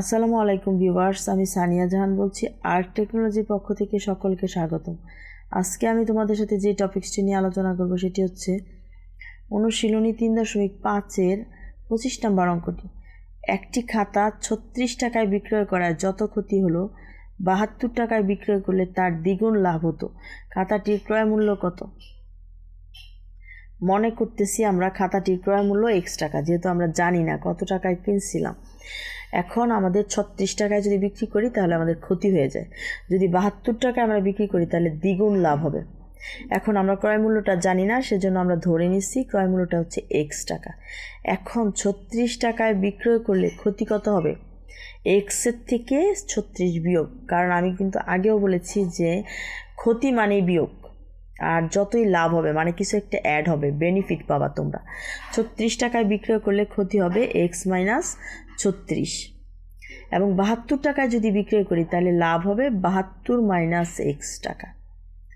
আসসালামু আলাইকুম ভিউয়ার্স, আমি সানিয়া জাহান বলছি, আর্ট টেকনোলজির পক্ষ থেকে সকলকে স্বাগতম। আজকে আমি তোমাদের সাথে যে টপিক্সটি নিয়ে আলোচনা করব সেটি হচ্ছে অনুশীলনী তিন দশমিক পাঁচের পঁচিশ নম্বর অঙ্কটি। একটি খাতা ছত্রিশ টাকায় বিক্রয় করায় যত ক্ষতি হলো, বাহাত্তর টাকায় বিক্রয় করলে তার দ্বিগুণ লাভ হতো। খাতাটির ক্রয় মূল্য কত? মনে করতেছি আমরা খাতাটির ক্রয় মূল্য এক্স টাকা, যেহেতু আমরা জানি না কত টাকায় কিনছিলাম। এখন আমাদের ছত্রিশ টাকায় যদি বিক্রি করি, তাহলে আমাদের ক্ষতি হয়ে যায়। যদি বাহাত্তর টাকায় আমরা বিক্রি করি, তাহলে দ্বিগুণ লাভ হবে। এখন আমরা ক্রয় মূল্যটা জানি না, সেজন্য আমরা ধরে নিচ্ছি ক্রয় মূল্যটা হচ্ছে এক্স টাকা। এখন ছত্রিশ টাকায় বিক্রয় করলে ক্ষতি কত হবে? এক্সের থেকে ছত্রিশ বিয়োগ, কারণ আমি কিন্তু আগেও বলেছি যে ক্ষতি মানেই বিয়োগ। আর যতই লাভ হবে মানে কিছু একটা অ্যাড হবে বেনিফিট পাবা তোমরা। ছত্রিশ টাকায় বিক্রয় করলে ক্ষতি হবে এক্স মাইনাস ছত্রিশ। এবং বাহাত্তর টাকায় যদি বিক্রয় করি, তাহলে লাভ হবে বাহাত্তর মাইনাস এক্স টাকা।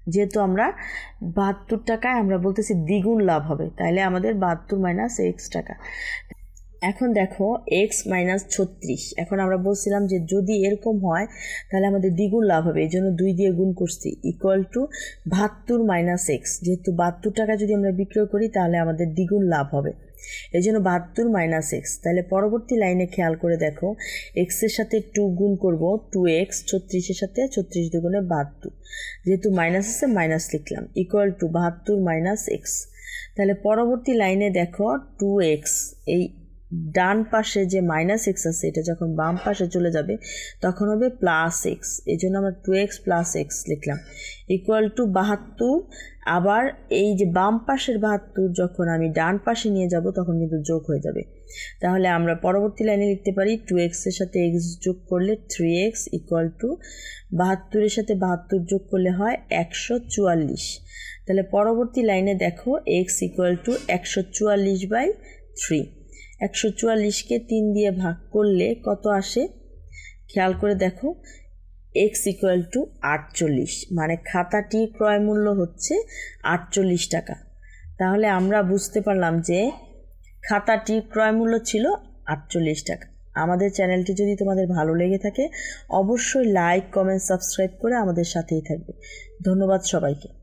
যেহেতু আমরা বাহাত্তর টাকায় আমরা বলতেছি দ্বিগুণ লাভ হবে, তাহলে আমাদের বাহাত্তর মাইনাস এক্স টাকা। এখন দেখো এক্স মাইনাস ছত্রিশ। এখন আমরা বলছিলাম যে যদি এরকম হয়, তাহলে আমাদের দ্বিগুণ লাভ হবে। এই জন্য দুই দিয়ে গুণ করছি। ইকুয়াল টু বাহাত্তর মাইনাস এক্স যেহেতু বাহাত্তর টাকা যদি আমরা বিক্রয় করি, তাহলে আমাদের দ্বিগুণ লাভ হবে। এই জন্য বাহাত্তর মাইনাস এক্স তাহলে পরবর্তী লাইনে খেয়াল করে দেখো এক্সের সাথে টু গুণ করব। টু এক্স ছত্রিশের সাথে ছত্রিশ দুগুণে বাহাত্তর। যেহেতু মাইনাস আছে মাইনাস লিখলাম। ইকুয়াল টু বাহাত্তর মাইনাস এক্স তাহলে পরবর্তী লাইনে দেখো টু এক্স এই ডান পাশে যে মাইনাস এক্স আছে, এটা যখন বাম পাশে চলে যাবে, তখন হবে প্লাস এক্স এই জন্য আমরা টু এক্স প্লাস এক্স লিখলাম। ইকুয়াল টু বাহাত্তর। আবার এই যে বাম পাশের বাহাত্তর যখন আমি ডান পাশে নিয়ে যাব, তখন কিন্তু যোগ হয়ে যাবে। তাহলে আমরা পরবর্তী লাইনে লিখতে পারি টু এক্সের সাথে এক্স যোগ করলে থ্রি এক্স ইকুয়াল টু বাহাত্তরের সাথে বাহাত্তর যোগ করলে হয় একশো চুয়াল্লিশ। তাহলে পরবর্তী লাইনে দেখো এক্স ইকুয়াল টু একশো চুয়াল্লিশ বাই থ্রি একশো চুয়াল্লিশকে তিন দিয়ে ভাগ করলে কত আসে? খেয়াল করে দেখো এক্স ইকুয়াল টু আটচল্লিশ মানে খাতাটির ক্রয় মূল্য হচ্ছে আটচল্লিশ টাকা। তাহলে আমরা বুঝতে পারলাম যে খাতাটির ক্রয় মূল্য ছিল আটচল্লিশ টাকা। আমাদের চ্যানেলটি যদি তোমাদের ভালো লেগে থাকে, অবশ্যই লাইক কমেন্ট সাবস্ক্রাইব করে আমাদের সাথেই থাকবে। ধন্যবাদ সবাইকে।